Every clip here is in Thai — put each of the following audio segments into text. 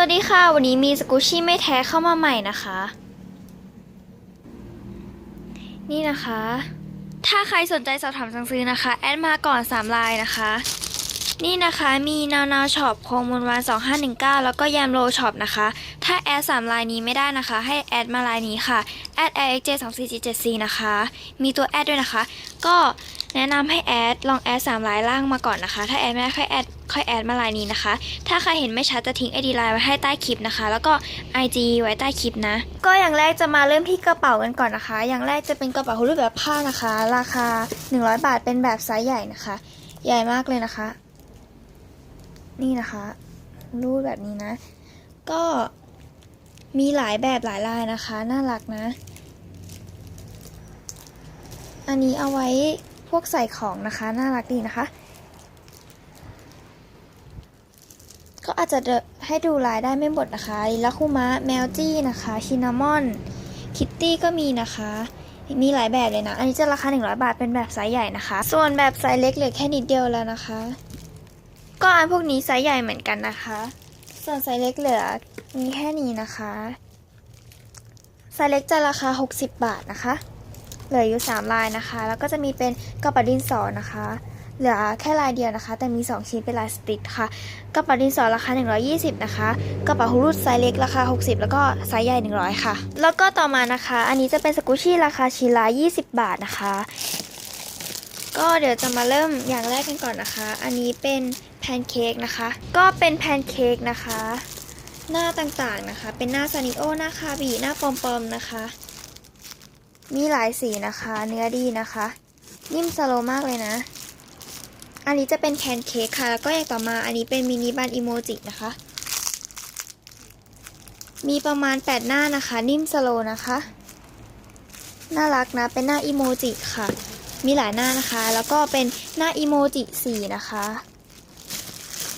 วัสดีค่ะ วันนี้มีสกูชี่ไม่แท้เข้ามาใหม่นะคะ นี่นะคะ ถ้าใครสนใจสอบถามสั่งซื้อนะคะ แอดมาก่อน 3 ลายนะคะ นี่นะคะมีนาวนาช็อปคงมูลวัน 2519 แล้วก็แยมโลช็อปนะคะ ถ้าแอด3ลายนี้ไม่ได้นะคะ ให้แอดมาลายนี้ค่ะแอด lxj 2 4 7 4นะคะ มีตัวแอดด้วยนะคะ ก็ แนะนำให้แอดลองแอด3ลายล่างมาก่อนนะคะ ถ้าแอดไม่ได้ค่อยแอดค่อยแอดมาลายนี้นะคะ ถ้าใครเห็นไม่ชัดจะทิ้ง ID ไลน์ไว้ให้ใต้คลิปนะคะ แล้วก็ IG ไว้ใต้คลิปนะ ก็อย่างแรกจะมาเริ่มที่กระเป๋ากันก่อนนะคะ อย่างแรกจะเป็นกระเป๋ารูปแบบผ้านะคะ ราคา 100 บาทเป็นแบบไซส์ใหญ่นะคะ ใหญ่มากเลยนะคะ นี่นะคะ รูปแบบนี้นะ ก็มีหลายแบบหลายลายนะคะ น่ารักนะ อันนี้เอาไว้ พวกใส่ของนะคะ น่ารักดีนะคะ ก็อาจจะให้ดูลายได้ไม่หมดนะคะลัคุมะแมวจี้นะคะชินนามอน คิตตี้ก็มีนะคะ มีหลายแบบเลยนะ อันนี้จะราคา 100 บาทเป็นแบบไซส์ใหญ่นะคะ ส่วนแบบไซส์เล็กเหลือแค่นิดเดียวแล้วนะคะ ก็อันพวกนี้ไซส์ใหญ่เหมือนกันนะคะ ส่วนไซส์เล็กเหลือมีแค่นี้นะคะไซส์เล็กจะราคา 60 บาทนะคะ เหลืออยู่ 3 ลายนะคะ แล้วก็จะมีเป็นกระป๋าดินสอนะคะ เหลือแค่ลายเดียวนะคะ แต่มี 2 ชิ้นเป็นลายสติกค่ะกระป๋าดินสอราคา 120 นะคะกระเป๋าฮูรุดไซส์เล็กราคา 60 แล้วก็ไซส์ใหญ่ 100 ค่ะ แล้วก็ต่อมานะคะ อันนี้จะเป็นสกูชี่ราคาชิ้นละ20 บาทนะคะ ก็เดี๋ยวจะมาเริ่มอย่างแรกกันก่อนนะคะ อันนี้เป็นแพนเค้กนะคะ ก็เป็นแพนเค้กนะคะหน้าต่างๆนะคะ เป็นหน้าซานิโอ หน้าคาบี หน้าปอมๆนะคะ มีหลายสีนะคะ เนื้อดีนะคะ นิ่มสโลมากเลยนะ อันนี้จะเป็นแคนเค้กค่ะ แล้วก็อย่างต่อมาอันนี้เป็นมินิบันอิโมจินะคะ มีประมาณ 8 หน้านะคะ นิ่มสโลนะคะ น่ารักนะ เป็นหน้าอิโมจิค่ะ มีหลายหน้านะคะ แล้วก็เป็นหน้าอิโมจิสีนะคะ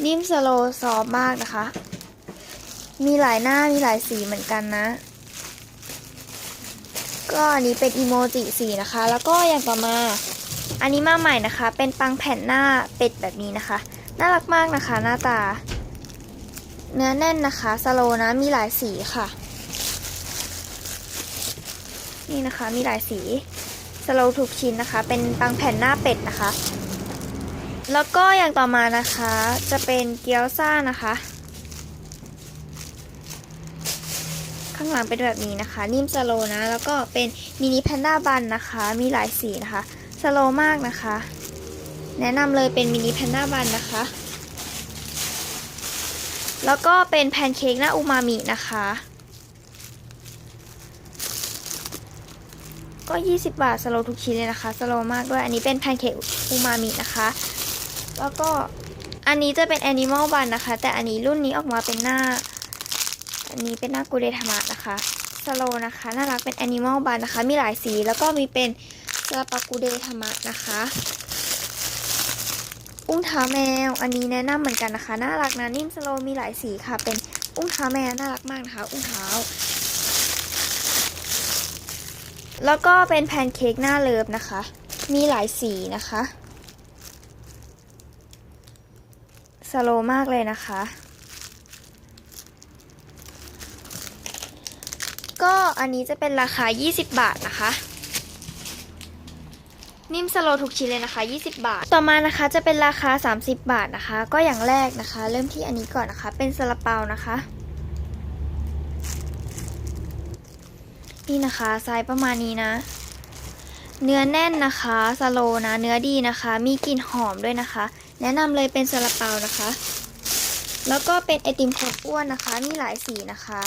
นิ่มสโลซอฟมากนะคะ มีหลายหน้ามีหลายสีเหมือนกันนะ ก็อันนี้เป็นอีโมจิสีนะคะ แล้วก็อย่างต่อมา อันนี้มาใหม่นะคะ เป็นปังแผ่นหน้าเป็ดแบบนี้นะคะ น่ารักมากนะคะ หน้าตา เนื้อแน่นนะคะสโลนะมีหลายสีค่ะ นี่นะคะมีหลายสีสโลทุกชิ้นนะคะ เป็นปังแผ่นหน้าเป็ดนะคะ แล้วก็อย่างต่อมานะคะ จะเป็นเกี๊ยวซ่านะคะ ข้างหลังเป็นแบบนี้นะคะ นิ่มสโลนะ แล้วก็เป็นมินิแพนด้าบันนะคะ มีหลายสีนะคะ สโลมากนะคะ แนะนำเลยเป็นมินิแพนด้าบันนะคะ แล้วก็เป็นแพนเค้กหน้าอูมามินะคะ ก็ 20 บาทสโลทุกชิ้นเลยนะคะ สโลมากด้วย อันนี้เป็นแพนเค้กอูมามินะคะ แล้วก็อันนี้จะเป็นแอนิมอลบันนะคะ แต่อันนี้รุ่นนี้ออกมาเป็นหน้า อันนี้เป็นหน้ากูเดธรรมะนะคะสโลนะคะ น่ารักเป็นแอนิมอลบันนะคะ มีหลายสีแล้วก็มีเป็นซาปากูเดธรรมะนะคะ อุ้งเท้าแมว อันนี้แนะนำเหมือนกันนะคะ น่ารักนะนิ่มสโลมีหลายสีค่ะ เป็นอุ้งเท้าแมว น่ารักมากนะคะ อุ้งเท้า แล้วก็เป็นแพนเค้กหน้าเลิฟนะคะ มีหลายสีนะคะสโลมากเลยนะคะ ก็อันนี้จะเป็นราคา 20 บาทนะคะ นิ่มสโลทุกชิ้นเลยนะคะ 20 บาท ต่อมานะคะจะเป็นราคา 30 บาทนะคะ ก็อย่างแรกนะคะ เริ่มที่อันนี้ก่อนนะคะ เป็นซาลาเปานะคะ นี่นะคะไซส์ประมาณนี้นะ เนื้อแน่นนะคะสโลนะ เนื้อดีนะคะ มีกลิ่นหอมด้วยนะคะ แนะนำเลยเป็นซาลาเปานะคะ แล้วก็เป็นไอติมโคนอ้วนนะคะ มีหลายสีนะคะ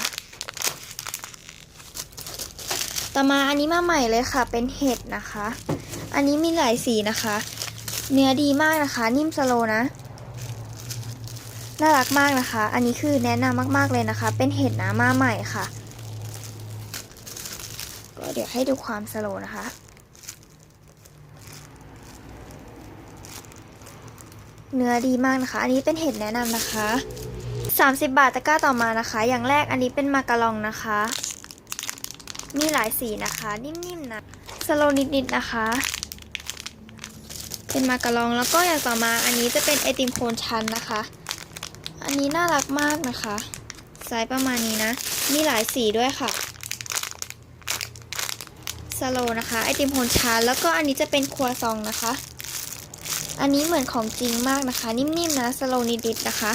ต่อมาอันนี้มาใหม่เลยค่ะ เป็นเห็ดนะคะ อันนี้มีหลายสีนะคะ เนื้อดีมากนะคะ นิ่มสโลนะ น่ารักมากนะคะ อันนี้คือแนะนำมากๆเลยนะคะ เป็นเห็ดนะมาใหม่ค่ะ ก็เดี๋ยวให้ดูความสโลนะคะเนื้อดีมากนะคะ อันนี้เป็นเห็ดแนะนำนะคะ 30 บาทตะกร้าต่อมานะคะ อย่างแรกอันนี้เป็นมากะลองนะคะ มีหลายสีนะคะ นิ่มๆนะสโลนิดๆนะคะ เป็นมากระลองแล้วก็อย่างต่อมาอันนี้จะเป็นไอติมโคนชันนะคะ อันนี้น่ารักมากนะคะไซส์ประมาณนี้นะ มีหลายสีด้วยค่ะสโลนะคะไอติมโฮนชาแล้วก็อันนี้จะเป็นครัวซองนะคะ อันนี้เหมือนของจริงมากนะคะ นิ่มๆนะสโลนิดๆนะคะ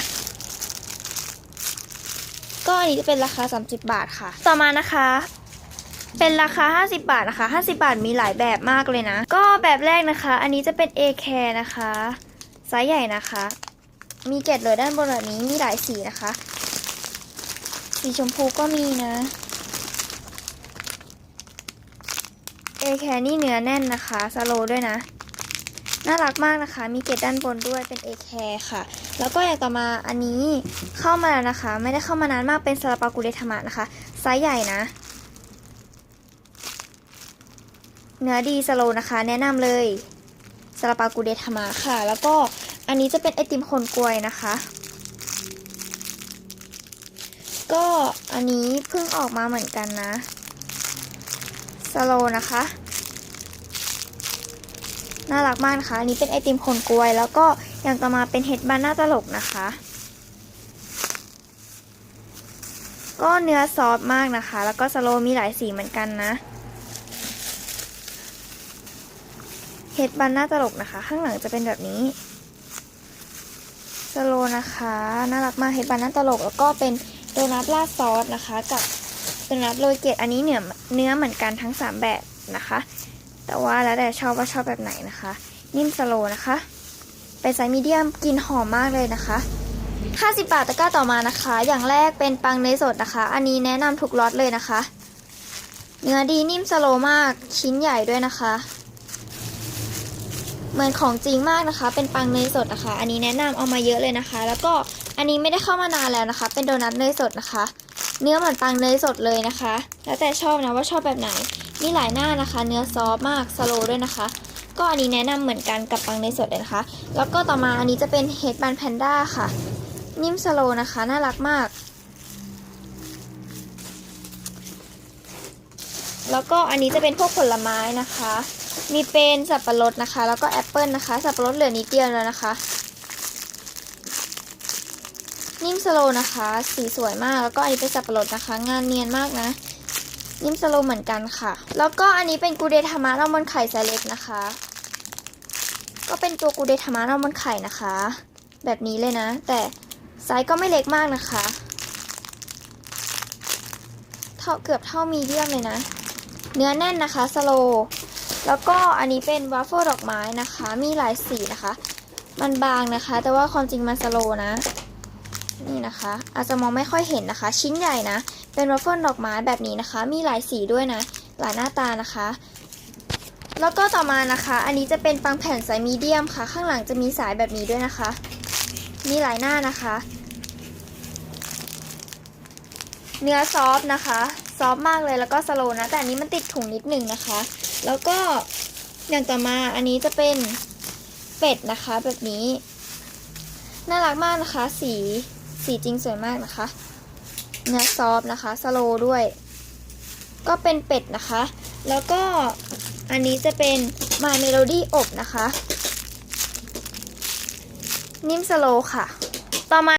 ก็อันนี้จะเป็นราคา 30 บาทค่ะ ต่อมานะคะ เป็นราคา 50 บาทนะคะ 50 บาทมีหลายแบบมากเลยนะ ก็แบบแรกนะคะ อันนี้จะเป็น A care นะคะไซส์ใหญ่นะคะ มีเกล็ดเลยด้านบนแบบนี้มีหลายสีนะคะ สีชมพูก็มีนะ A care นี่เนื้อแน่นนะคะสโลด้วยนะ น่ารักมากนะคะ มีเกล็ดด้านบนด้วยเป็น A care ค่ะ แล้วก็อย่างต่อมาอันนี้เข้ามาแล้วนะคะ ไม่ได้เข้ามานานมากเป็นซาลาเปากุเรธมะนะคะไซส์ใหญ่นะ เนื้อดีสโลนะคะ แนะนำเลยซาลาเปากุเดธมะค่ะ แล้วก็อันนี้จะเป็นไอติมคนกลวยนะคะ ก็อันนี้เพิ่งออกมาเหมือนกันนะสโลนะคะ น่ารักมากนะคะ อันนี้เป็นไอติมคนกลวย แล้วก็อย่างต่อมาเป็นเห็ดบานหน้าตลกนะคะ ก็เนื้อซอฟมากนะคะ แล้วก็สโลมีหลายสีเหมือนกันนะ เฮดบันหน้าตลกนะคะ ข้างหลังจะเป็นแบบนี้สโลนะคะน่ารักมากเฮดบันหน้าตลก แล้วก็เป็นโดนัทราดซอสนะคะกับโดนัทโรยเกล็ดอันนี้เนื้อเนื้อเหมือนกันทั้ง 3 แบบนะคะ แต่ว่าแล้วแต่ชอบว่าชอบแบบไหนนะคะ นิ่มสโลนะคะเป็นไซส์มีเดียมกินหอมมากเลยนะคะ50 บาทตะกร้าต่อมานะคะ อย่างแรกเป็นปังเนยสดนะคะ อันนี้แนะนำทุกล็อตเลยนะคะ เนื้อดีนิ่มสโลมากชิ้นใหญ่ด้วยนะคะ เหมือนของจริงมากนะคะ เป็นปังเนยสดนะคะ อันนี้แนะนำเอามาเยอะเลยนะคะ แล้วก็อันนี้ไม่ได้เข้ามานานแล้วนะคะ เป็นโดนัทเนยสดนะคะ เนื้อเหมือนปังเนยสดเลยนะคะ แล้วแต่ชอบนะว่าชอบแบบไหนมีหลายหน้านะคะ เนื้อซอฟมากสโลด้วยนะคะ ก็อันนี้แนะนำเหมือนกันกับปังเนยสดเลยนะคะ แล้วก็ต่อมาอันนี้จะเป็นเฮดบันแพนด้าค่ะ นิ่มสโลนะคะน่ารักมากแล้วก็อันนี้จะเป็นพวกผลไม้นะคะ มีเป็นสับปะรดนะคะ แล้วก็แอปเปิลนะคะ สับปะรดเหลือนิดเดียวแล้วนะคะ นิ่มสโลนะคะ สีสวยมาก แล้วก็อันนี้เป็นสับปะรดนะคะ งานเนียนมากนะ นิ่มสโลเหมือนกันค่ะ แล้วก็อันนี้เป็นกูเดทามะอัลมอนไข่ไซเล็กนะคะ ก็เป็นตัวกูเดทามะอัลมอนไข่นะคะ แบบนี้เลยนะ แต่ไซส์ก็ไม่เล็กมากนะคะ เท่าเกือบเท่ามีเดียมเลยนะ เนื้อแน่นนะคะสโล แล้วก็อันนี้เป็นวัฟเฟิลดอกไม้นะคะ มีหลายสีนะคะ มันบางนะคะ แต่ว่าความจริงมันสโลนะ นี่นะคะ อาจจะมองไม่ค่อยเห็นนะคะ ชิ้นใหญ่นะ เป็นวัฟเฟิลดอกไม้แบบนี้นะคะ มีหลายสีด้วยนะ หลายหน้าตานะคะ แล้วก็ต่อมานะคะ อันนี้จะเป็นปังแผ่นไซส์มีเดียมค่ะ ข้างหลังจะมีสายแบบนี้ด้วยนะคะ มีหลายหน้านะคะ เนื้อซอฟนะคะ ซอฟมากเลยแล้วก็สโลนะ แต่อันนี้มันติดถุงนิดหนึ่งนะคะ แล้วก็อย่างต่อมาอันนี้จะเป็นเป็ดนะคะแบบนี้ น่ารักมากนะคะ สีสีจริงสวยมากนะคะ เนื้อซอฟนะคะสโลด้วย ก็เป็นเป็ดนะคะ แล้วก็อันนี้จะเป็น My Melody อบนะคะ นิ่มสโลค่ะ ต่อมา